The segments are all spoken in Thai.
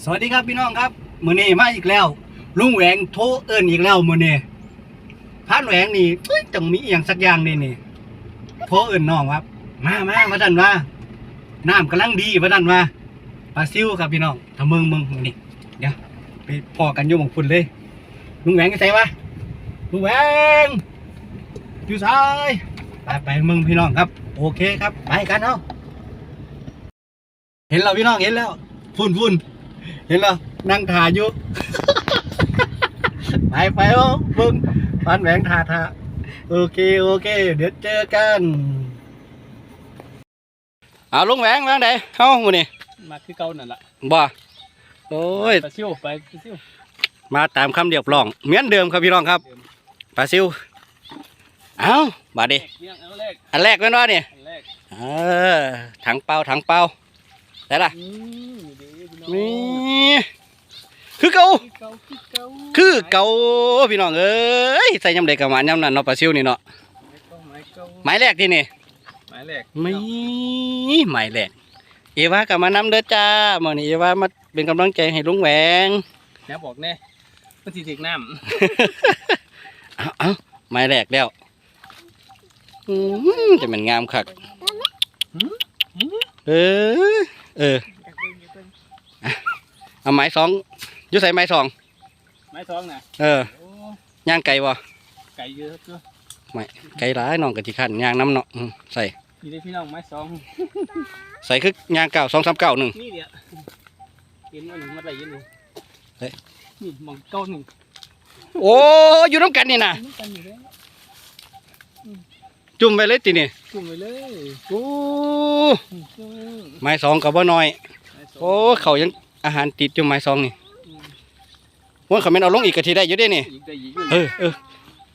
สวัสดีครับพี่น้องครับมือนี้มาอีกแล้ว ลุงแหวงโทรเอิ้นอีกแล้วมือนี้พานแหวงนี่เอ้ยต้องมีอีหยังสักอย่างนี่นี่โทรเอิ้นน้องครับ มามาว่าซั่นว่าน้ำกำลังดีว่าซั่นว่าปลาซิวครับพี่น้องถ้าเมืองเมืองมือนี้เดี๋ยวไปพอกันอยู่หม่องพุ่นเลย ลุงแหวงอยู่ไสวะลุงแหวงอยู่ไสไปไปเมืองพี่น้องครับ โอเคครับไปกันเนาะเห็นแล้วพี่น้องเห็นแล้วฝุ่นฝุ่น เห็นแล้วนั่งถ่ายอยู่ ไปไปโอ้เบิ้งฟันแหวงถ่าถ่าโอเคโอเค เดี๋ยวเจอกันเอาลุงแหวงวางไหนเข้าหมูนี่มาคือเก่านั่นล่ะบ่โอ้ยปลาซิวไปปลาซิวมาตามคำเรียบร้องเหมือนเดิมครับพี่น้องครับปลาซิวเอาบาดดิเลี้ยงอันแรกอันแรกแม่นว่าเนี่ยอันแรกเออถังเปล่าถังเปล่าได้ละอืมดีพี่ น้องนี่คือเก่าคือเก่าคือเก่าคือเก่าพี่น้องเอ้ยใส่ยำเด็กกับหมานยำนั่นเนาะปลาซิวนี่เนาะไม้เก่าหมายแรกที่นี่ไม้แรกไม่หมายแรกเอวากับมานำเด้อจ้ามื่อนี้เอวามาเป็นกำลังใจให้ลุงแหวงแนะบอกแน่มันสิถึกน้เอาเอาหมายแรกแล้วอืมจะเป็นงามคักเออเอออะ เอาไม้สองอยุใส่ไม้สองำไม้ท้องน่ะเออโอ้ย่างไก่บ่ไก่เยอะเจ้าไก่ร้ายน้องกะทิขันย่างน้ำเนาะอืมใส่นี่ได้พี่น้องไม้สองใส่คือย่างเก่าสองสามเก่าหนึ่งนี่เดียวเห็นว่าหนึ่งมันอะไรยืนหนึ่งเฮ้ยนี่มองเก้าหนึ่งโอ้อยู่น้ำกันนี่นะนี่กันอยู่แล้วจุ่มไปเลยตินี่จุ่มไปเลยโอ้อืมจุ่มไม้สองกับบ่น้อยไม้สงโอ้เขายัง อาหารติดอยู่ไม้สองนี่อืมว่าเขาไม่นเอาลงอีกกะทีได้อยู่เด้นี่อีกได้อีกอยู่เออเออ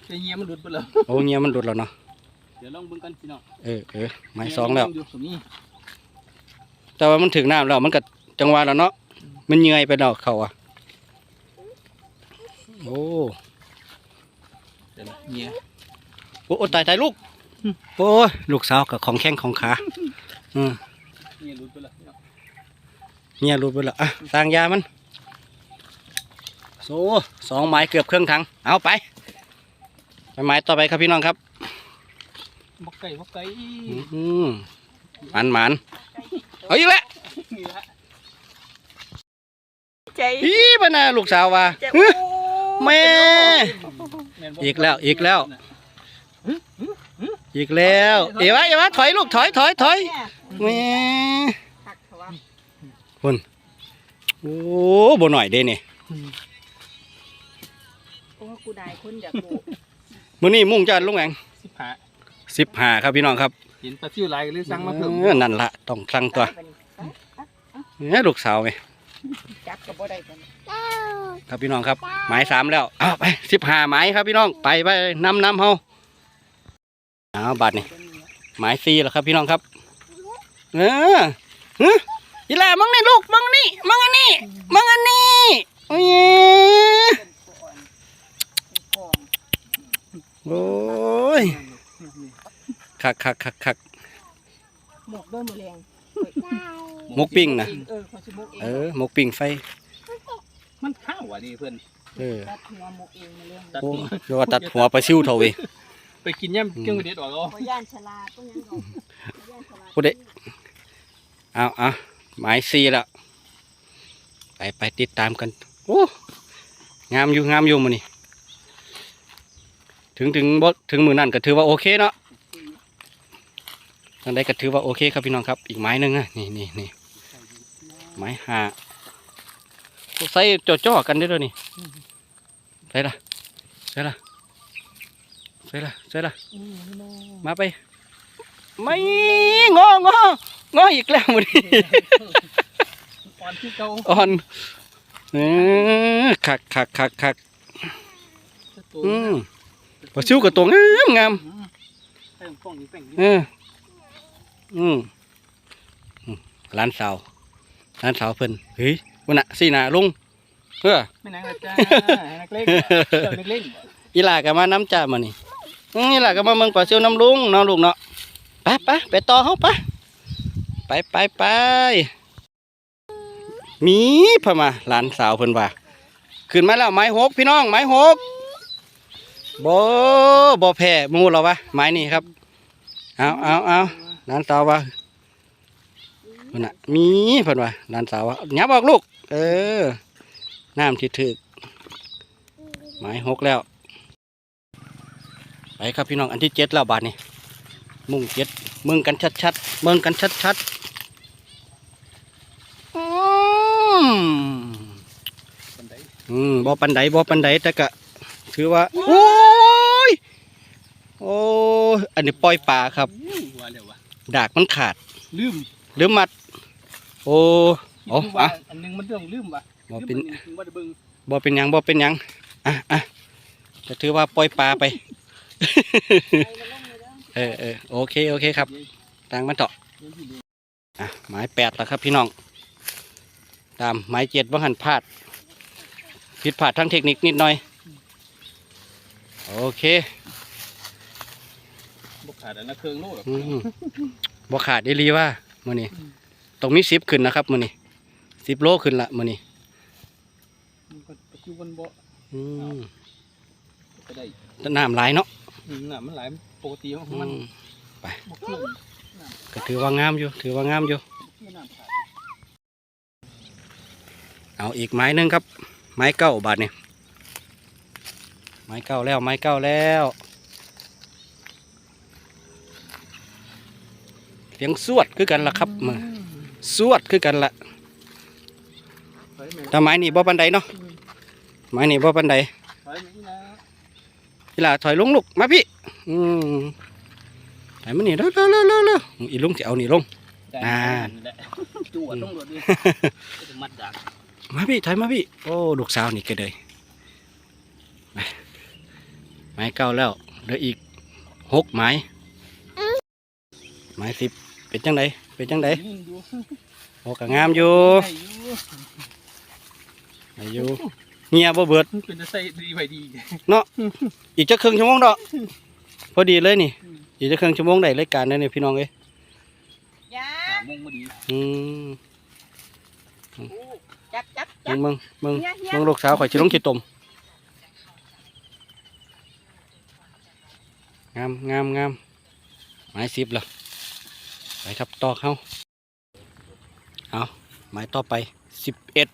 แต่เงี้ยมันหลุดไปแล้วโอ้เงี้ยมันดุดแล้วเนาะเดี๋ยวลองเบิ่งกันพี่น้องเออเออไม้สองแล้วอยู่ตรงนี้แต่ว่ามันถึงน้ำแล้วมันก็จังหวะแล้วเนาะมันเหนื่อยไปแล้วเขาอะโอ้เดี๋ยวนะเงี้ยโอ้โอ้ตายตายลูกโอ้ยลูกสาวกับของแข้งของขาอืมเงี้ยหลุดไปแล้ว พี่น้องเงี้ยรูดไปแล้วอะสร้างยามันโซสองไม้เกือบเครื่องถังเอาไปไปไม้ต่อไปครับพี่น้องครับบกไก่บกไก่อืมหมันหมันเอาอีกแล้วนี่ละใจอีบ้านาลูกสาวว่าจะฮึโอ้แม่แม่นอีกแล้วอีกแล้วอีกแล้วเอ๋วะเอ๋วะถอยลูกถอยถอยถอยเนี่ยแม่หักเขาว่า โอ้บ่หน่อยเด้นี่โอ้กูได้คนอยากกูมื้อนี้มุ่งจะลุงแหวงสิบห้าสิบห้าครับพี่น้องครับเห็นปลาซิวหลายก็เลยสั่งมาเพิ่มเออนั่นละต้องสั่งตัวเนี่ยลูกสาวไหมจับกับบ่ได้กันครับพี่น้องครับ หมายสามแล้วอ้าวไปสิบห้าหมายครับพี่น้องไปไปนำนำเฮาอ้าวบัตรนี่หมายสี่แล้วครับพี่น้องครับเออเฮ้ย อีหล่ามังนี่ลูกมังนี่มังอันนี้มังอันนี้โอ้ยกองโอ้ยคักคักคักคักหมกด้วยมือแรงหมกปิ้งนะเออเขาสิหมกเองเออหมกปิ้งไฟ มันข้าวอะดิเพื่อนเออตัดหัวหมกเองมาเรื่องตัดโอ้หัวเรียกว่าตัดหัวปลาซิวเถอะเว้ยไปกินย่ำเครื่องเด็ดออกเอาบ่ย่านฉลาดต้องยังเอาบ่ย่านฉลาดผู้ใดเอาเอา หมายสี่ล้วไปไปติดตามกันโอ้งามอยู่งามอยู่มันนี่ถึงถึงบ่ถึงมือนั่นก็ถือว่าโอเคเนาะทางใดก็ถือว่าโอเคครับพี่น้องครับอีกไม้หนึ่งอะนี่นี่นี่ไม้หาใส่จ่อๆกันได้ด้วยนี่ใส่ละใส่ละใส่ละใส่ละมาไป ไม่งององออีกแล้วมันนี้ก่อนที่เก่าอ่อนเออคักคักคักคักตัวอืมปลาซิวกับตัวงามงามแป้งป้องนี่แป้งเอออืมอืมร้านสาวร้านสาวเพิ่นเฮ้ยวันน่ะสี่หนาลุงเออไม่นังนะจ้านักเล็กเจ้านักเล็กอีหลาก็มาน้ำจ่ามานี่อืมอีหลาก็มาเมืองปลาซิวน้ำลุงเน้องลูกเนาะไปไปไปต่อเฮาไปไปไปไปมีพมาหลานสาวเพิ่นว่าขึ้นมาแล้วไม้หกพี่น้องไม้หกบ่บ่แพ้หมูเราวะไม้นี่ครับเอาเอาเอาหลานสาวว่าเพิ่นน่ะมีเพิ่นว่าหลานสาวว่าหยับออกลูก เออน้ำที่ถึกไม้หกแล้วไปครับพี่น้องอันที่เจ็ดแล้วบาทนี่ มุ่งเจ็ดเมืองกันชัดๆเมืองกันชัดๆอืมบันไดอืมบ่ปันไดบ่ปันไดแต่ก็ถือว่าโอ้ยโอ้ยอันนี้ปล่อยปลาครับอู้ว่าแล้ววะดากมันขาดลืมหรือมัด โอ้โอ้คิดว่าอะอันหนึงมันเรื่องลืมว่ะบ่เป็นลืมอัหงว่าได้เบิ่งบ่เป็นหยังบ่เป็นหยังอะอะจะถือว่าปล่อยปลาไป เออเออโอเคโอเคครับตังมันเถาะเดี๋ยวที่เหลืออะหมายแปดแล้วครับพี่น้อง ตามหมายเจ็ดว่าหันพลาด ผิดพลาดทางเทคนิคนิดหน่อย โอเคบ่ขาดอันละเครื่องโลหรอกอืมบ่ขาดได้รีว่ามือนี้ต้องมีสิบขึ้นนะครับมือนี้สิบโลขึ้นละมือนี้มันก็ตะคิวมันบ่อืมก็ได้แต่น้ำหลายเนาะอืม น่ะมันหลายปกติของอืมันมบ่เครื่องก็ถือว่างามอยู่ ถือว่างามอยู่เที่ยวน้ำขาดเอาอีกไม้หนึงครับ ไม้เก้าบาทนี่ไม้เก้าแล้วไม้เก้าแล้วเสียงสวดคือกันละครับมือสวดคือกันละถอยแม่แต่ไม้นี่บ่ปันไดเนาะไม้นี่บ่ปันไดถ อยแม่นี่นะพี่ลาถอยลงลูกมาพี่ อืมถอยมานี่เร็วเร็วเร็วเร็วเร็วอีลุงจะเอานี่ลงได้อ่านี่แหละจั่วต้องรถดิก็จะมัดดักมาพี่ถอยมาพี่ โอ้ลูกสาวนี่ก็เลยไปไม้เก้าแล้วเหลืออีกหกไม้ไม้สิบเป็นจังไดเป็นจังไดยิงอยู่โอ้ก็งามอยู่ได้อยู่ได้อยู่ เงียบ่เบิดเป็นจะใส่ดีไว้ดีอีกจะครึ่งชั่วโมงดอกพอดีเลยนี่ อีกจะครึ่งชั่วโมงได้รายการได้เนี่ยพี่น้องเอ้ยยาหาโมงพอดีอืมจับจับมึจับงมึงมึงเฮียเฮียมึงลูกสาวข่อยชิลงขี้ตมงามงามงามไม้สิบแล้วไปครับต่อเข้าเอาไม้ต่อไปสิบเอ็ด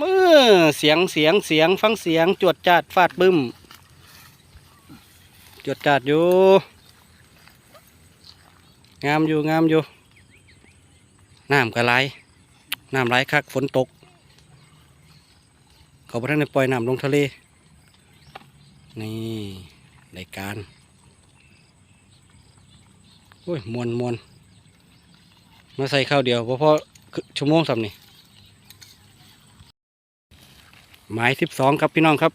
มือเสียงเสียงเสียงฟังเสียง จวดจาดฟาดบึ้ม จวดจาดอยู่ งามอยู่งามอยู่ น้ำกระไรน้ำไหลคักฝนตก เขาพระท่านได้ปล่อยน้ำลงทะเล นี่รายการโอ้ยมวนมวนมาใส่ข้าวเดียวเพราะพอชั่วโมงสำนี่ หมายที่สองครับพี่น้องครับ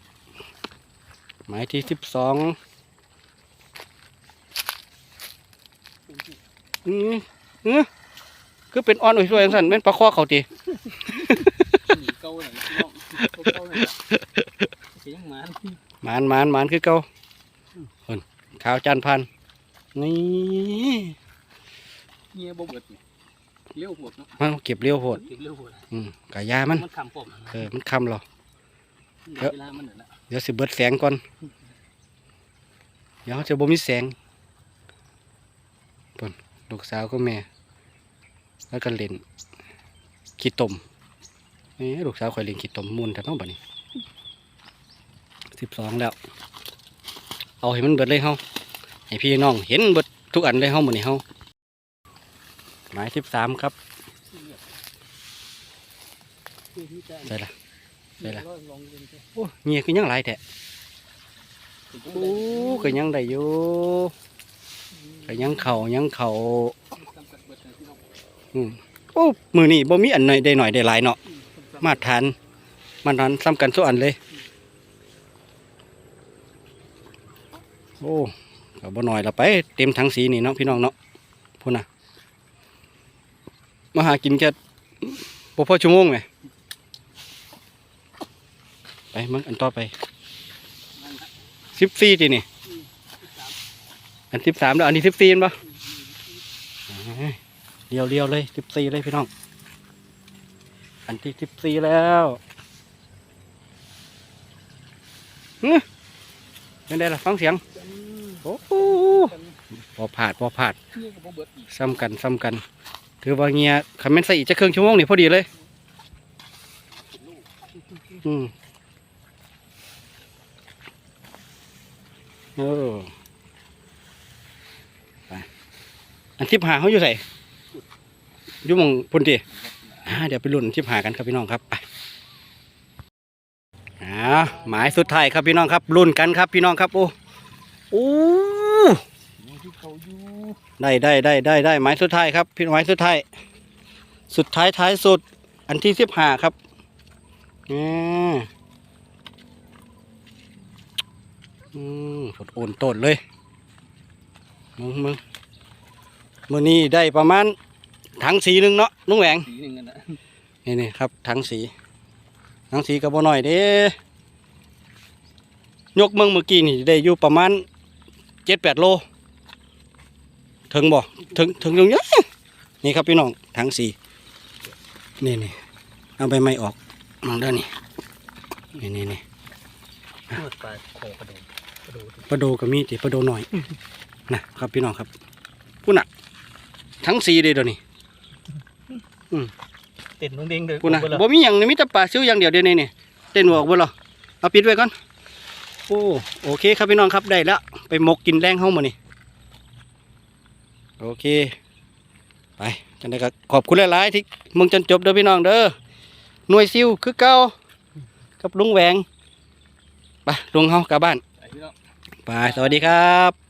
หมายที่สิบสองอืออือคือเป็นอ่อนอุ่ยสวยจังสันเป็นปลาคอเขาตีหนีเก่าหน่อยพี่น้องเก่าๆหน่อยเสียงหมานหมานหมานหมานคือเก่าคนขาวจานพันนี่เงียบ่เบิดนี่เร็วโหดเนาะมันเก็บเลี้ยวโหดเก็บเร็วโหดอืมกะยามันมันคำผมเออมันคำหรอ เยอะเวลามันนั่นแหละเดี๋ยวสิเบิดแสงก่อน เดี๋ยวจะบ่มีแสงปนลูกสาวก็แม่ แล้วก็เล่นขี้ตมนี่ลูกสาวคอยเล่นขี้ตมมูนแต่ต้องบัดนี้สิบสองแล้ว เอาให้มันเบิดเลยเฮาให้พี่น้องเห็นเบิดทุกอันเลยเฮาหมดนี่เฮาหมายสิบสามครับใส่ละ ได้ละลองเล่นสิโอ้เงียคือยังหลแท้ถึงโอ้ก็ยังได้อยู่ก็ยังเข่ายังเข่าองอืมโอ้มือนี่บ่มีอันหน่อยได้หน่อยได้หลายเนาะมาตรฐานมาตรฐานซ้ำกันทุกอันเลย โอ้ก็บ่หน่อยละไป เต็มทั้งสีนี่เนาะพี่น้องเนาะพูดนะมาหากินแค่พอชั่วโมงไหม มึงอันต่อไปสิบสี่ทีนี่อันสิบสามแล้วอันนี้สิบสี่ปะเลี้ยวเลี้ยวๆเลยสิบสี่เลยพี่น้อง อันที่สิบสี่แล้วฮึเป็นไงล่ะฟังเสียง โอ้โหจันพอผาดพอผาดนี่ก็บ่เบิดซ้ำกันซ้ำกันถือว่าเงียคำเมนใส่อีกจะครึ่งชั่วโมงนี่พอดีเลย อืม ออไปอันทิพหาเขาอยู่ใส่อยู่มองพุ่นทีอ่าเดี๋ยวไปลุ้นทิพหากันครับพี่น้องครับไปอ่าหมายสุดท้ายครับพี่น้องครับลุ้นกันครับพี่น้องครับ โอ้โอ้ได้ได้ได้ได้ได้หมายสุดท้ายครับ พี่หมายสุดท้ายสุดท้ายท้ายสุด อันที่สิบห้าครับอืม อืมฝดโอนต้นเลยมึงมึงมื่อนี้ได้ประมาณถังสีหนึ่งเนาะลุงแหวงสีหนึ่งกันนะนี่นี่ครับถังสีถังสีกับบ่หน่อยเด้ยกเมืองเมื่อกี้นี่ได้อยู่ประมาณเจ็ดแปดโล ถึงบ่ถึงถึงตรงนี้นี่ครับพี่น้องถังสีนี่นี่เอาใบไม้ออกมองด้านนี่นี่นี่นี่นวดปลาคอกระโดดกระโดด ปลาโดก็มีติปลาโดหน่อยนะครับพี่น้องครับพูน่ะ ทั้งสีเลยเดี๋ยวนี้เต้นน้องเด้งเลยพูน่ะเบิดละบ่มีอย่างนี่มีแต่ปลาซิวอย่างเดียวเดี๋ยวนี้นี่เต้นหัวออกบ่หรอเอาปิดไว้ก่อนโอ้โอเคครับพี่น้องครับได้แล้วไปหมกกินแรงเฮามานี่โอเค ไปจังไดก็ขอบคุณหลายๆที่มึงจนจบเด้อพี่น้องเด้อหน่วยซิวคือเก่ากับลุงแหวงไปลุงเฮากลับบ้านไอ้พี่น้อง ไปสวัสดีครับ